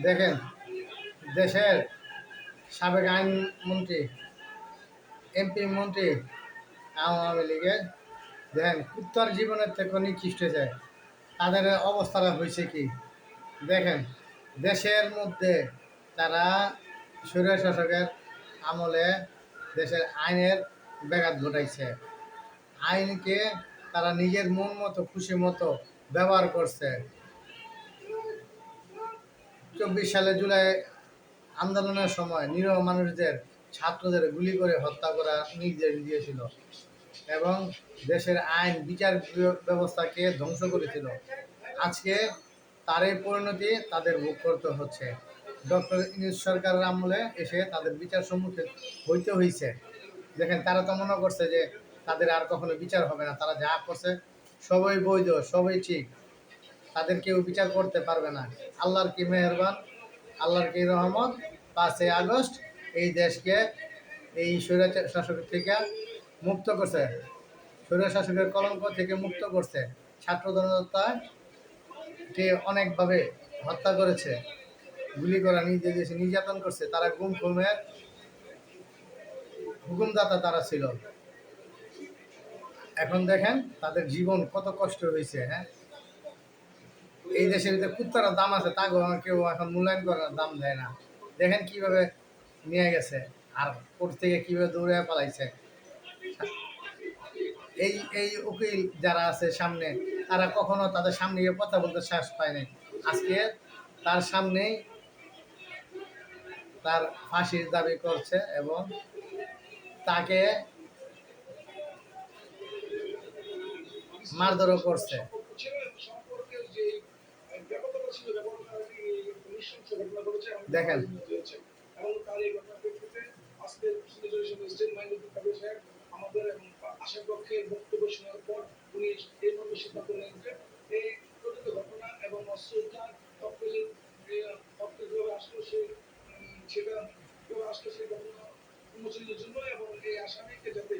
দেখেন, দেশের সাবেক আইনমন্ত্রী, এমপি মন্ত্রী আওয়ামী লীগের, দেখেন, কুত্তার জীবনের থেকে নিকৃষ্ট যায় তাদের অবস্থাটা হয়েছে কি? দেখেন, দেশের মধ্যে তারা স্বৈর শাসকের আমলে দেশের আইনের ব্যাঘাত ঘটাইছে। আইনকে তারা নিজের মন মতো, খুশি মতো ব্যবহার করছে। চব্বিশ সালে জুলাই আন্দোলনের সময় নিরহ মানুষদের, ছাত্রদের গুলি করে হত্যা করা নির্দেশ দিয়েছিল এবং দেশের আইন, বিচার ব্যবস্থাকে ধ্বংস করেছিল। আজকে তারই পরিণতি তাদের ভোগ করতে হচ্ছে। ডক্টর ইউনুস সরকারের আমলে এসে তাদের বিচার সম্মুখীন হইতে হয়েছে দেখেন, তারা তো মনে করছে যে তাদের আর কখনো বিচার হবে না, তারা যা করছে সবই বৈধ, সবই ঠিক। তাদের কেউ বিচার করতে পারবে না। আল্লাহর কি মেহরবান? আল্লাহর কি রহমত? পাঁচই আগস্ট এই দেশকে এই স্বৈর শাসক থেকে মুক্ত করছে। স্বৈর শাসকের কলঙ্ক থেকে মুক্ত করছে। ছাত্র জনতাকে অনেকভাবে হত্যা করেছে, গুলি করা নিজে দেশে নির্যাতন করছে, তারা গুম খুমের হুকুমদাতা তারা ছিল। এখন দেখেন তাদের জীবন কত কষ্ট হয়েছে হ্যাঁ? এই দেশের ভিতরে কুত্তারা দাম আছে তা কেউ এখন মূল্যায়ন করার দাম দেয় না। দেখেন কীভাবে নিয়ে গেছে আর কোর্ট থেকে কীভাবে দৌড়ে পালাইছে। এই এই উকিল যারা আছে সামনে, তারা কখনো তাদের সামনে গিয়ে কথা বলতে শ্বাস পায়নি আজকে তার সামনেই তার ফাঁসির দাবি করছে এবং তাকে মারধরও করছে। দেখেন। এবং তার এই ঘটনার প্রেক্ষিতে আজকের স্টেট মাইনরিটি কবি সাহেব আমাদের আশাপক্ষের বক্তব্য শোনার পর উনি এইভাবে সিদ্ধান্ত নেন যে এই প্রকৃত ঘটনা এবং অস্ত্রোদ্ধার তত্ত্বের তত্ত্বের আসলো সে সেটা আসলো সেই ঘটনা উন্মোচনের জন্য এবং এই আসামিকে যাতে